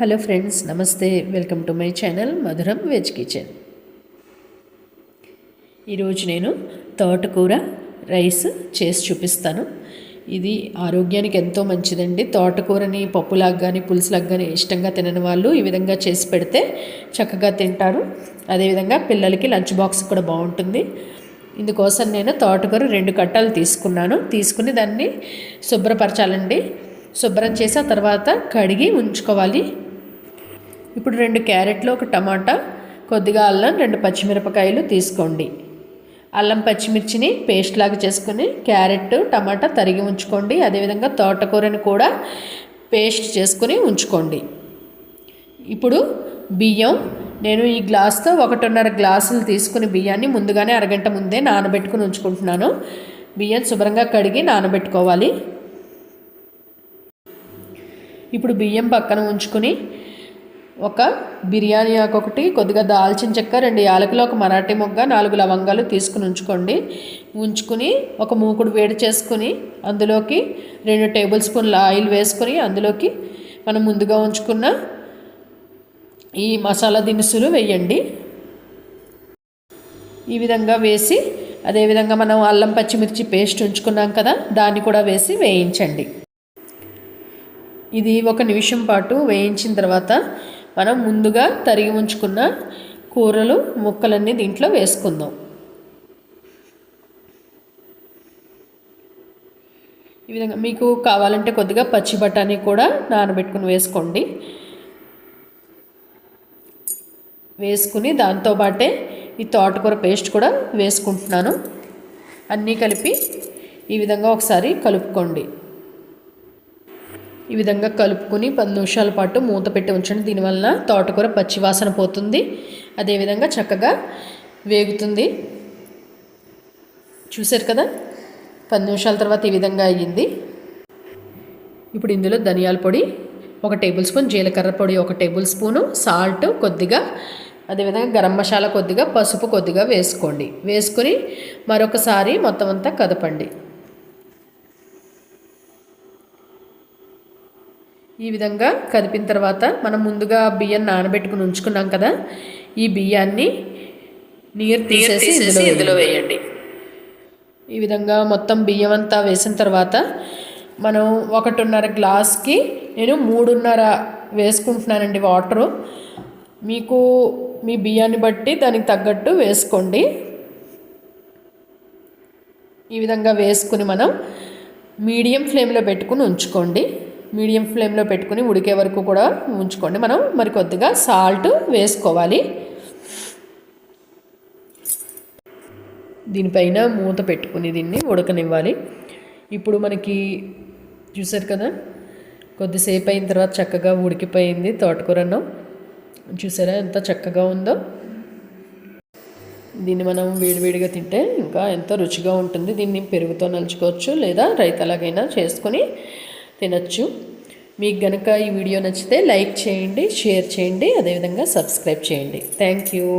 Hello friends నమస్తే. Welcome to my channel Madhuram veg kitchen. ఈరోజు నేను తోటకూర రైస్ చేసి చూపిస్తాను. ఇది ఆరోగ్యానికి ఎంతో మంచిదండి. తోటకూరని పప్పులాగా కానీ పులుసులాగా కానీ ఇష్టంగా తినని వాళ్ళు ఈ విధంగా చేసి పెడితే చక్కగా తింటారు. అదేవిధంగా పిల్లలకి లంచ్ బాక్స్ కూడా బాగుంటుంది. ఇందుకోసం నేను తోటకూర రెండు కట్టలు తీసుకున్నాను. తీసుకుని దాన్ని శుభ్రపరచాలండి. శుభ్రం చేసి ఆ తర్వాత కడిగి ఉంచుకోవాలి. ఇప్పుడు రెండు క్యారెట్లు ఒక టమాటా కొద్దిగా అల్లం రెండు పచ్చిమిరపకాయలు తీసుకోండి. అల్లం పచ్చిమిర్చిని పేస్ట్ లాగా చేసుకుని క్యారెట్ టమాటా తరిగి ఉంచుకోండి. అదేవిధంగా తోటకూరని కూడా పేస్ట్ చేసుకుని ఉంచుకోండి. ఇప్పుడు బియ్యం నేను ఈ గ్లాస్తో ఒకటిన్నర గ్లాసులు తీసుకుని బియ్యాన్ని ముందుగానే అరగంట ముందే నానబెట్టుకుని ఉంచుకుంటున్నాను. బియ్యం శుభ్రంగా కడిగి నానబెట్టుకోవాలి. ఇప్పుడు బియ్యం పక్కన ఉంచుకుని ఒక బిర్యానీ ఆకు ఒకటి కొద్దిగా దాల్చిన చెక్క రెండు యాలకులు ఒక మరాఠీ మొగ్గ నాలుగు లవంగాలు తీసుకుని ఉంచుకోండి. ఉంచుకుని ఒక మూకుడు వేడి చేసుకుని అందులోకి రెండు టేబుల్ స్పూన్ల ఆయిల్ వేసుకొని అందులోకి మనం ముందుగా ఉంచుకున్న ఈ మసాలా దినుసులు వేయండి. ఈ విధంగా వేసి అదేవిధంగా మనం అల్లం పచ్చిమిర్చి పేస్ట్ ఉంచుకున్నాం కదా దాన్ని కూడా వేసి వేయించండి. ఇది ఒక నిమిషం పాటు వేయించిన తర్వాత మనం ముందుగా తరిగి ఉంచుకున్న కూరలు ముక్కలన్నీ దీంట్లో వేసుకుందాం. ఈ విధంగా మీకు కావాలంటే కొద్దిగా పచ్చి బఠానీ కూడా నానబెట్టుకుని వేసుకోండి. వేసుకుని దాంతోపాటే ఈ తోటకూర పేస్ట్ కూడా వేసుకుంటున్నాను. అన్నీ కలిపి ఈ విధంగా ఒకసారి కలుపుకోండి. ఈ విధంగా కలుపుకొని పది నిమిషాల పాటు మూత పెట్టి ఉంచండి. దీనివల్ల తోటకూర పచ్చివాసన పోతుంది. అదేవిధంగా చక్కగా వేగుతుంది. చూసారు కదా? పది నిమిషాల తర్వాత ఈ విధంగా అయ్యింది. ఇప్పుడు ఇందులో ధనియాల పొడి ఒక టేబుల్ స్పూన్ జీలకర్ర పొడి ఒక టేబుల్ స్పూను సాల్ట్ కొద్దిగా అదేవిధంగా గరం మసాలా కొద్దిగా పసుపు కొద్దిగా వేసుకోండి. వేసుకొని మరొకసారి మొత్తం అంతా కదపండి. ఈ విధంగా కదిపిన తర్వాత మనం ముందుగా బియ్యం నానబెట్టుకుని ఉంచుకున్నాం కదా ఈ బియ్యాన్ని నీరు తీసేసి ఇందులో ఇందులో వేయండి. ఈ విధంగా మొత్తం బియ్యం అంతా వేసిన తర్వాత మనం ఒకటిన్నర గ్లాస్కి నేను మూడున్నర వేసుకుంటున్నానండి వాటరు. మీకు మీ బియ్యాన్ని బట్టి దానికి తగ్గట్టు వేసుకోండి. ఈ విధంగా వేసుకుని మనం మీడియం ఫ్లేమ్లో పెట్టుకుని ఉంచుకోండి. మీడియం ఫ్లేమ్లో పెట్టుకుని ఉడికే వరకు కూడా ఉంచుకోండి. మనం మరి కొద్దిగా సాల్ట్ వేసుకోవాలి. దీనిపైన మూత పెట్టుకుని దీన్ని ఉడకనివ్వాలి. ఇప్పుడు మనకి చూసారు కదా కొద్దిసేపు అయిన తర్వాత చక్కగా ఉడికిపోయింది తోటకూర అన్నం చూసారా ఎంత చక్కగా ఉందో? దీన్ని మనం వేడివేడిగా తింటే ఇంకా ఎంతో రుచిగా ఉంటుంది. దీన్ని పెరుగుతో నలుచుకోవచ్చు లేదా రైతలాగైనా చేసుకొని తినచ్చు. మీకు గనక ఈ వీడియో నచ్చితే లైక్ చేయండి షేర్ చేయండి అదేవిధంగా సబ్స్క్రైబ్ చేయండి. Thank you.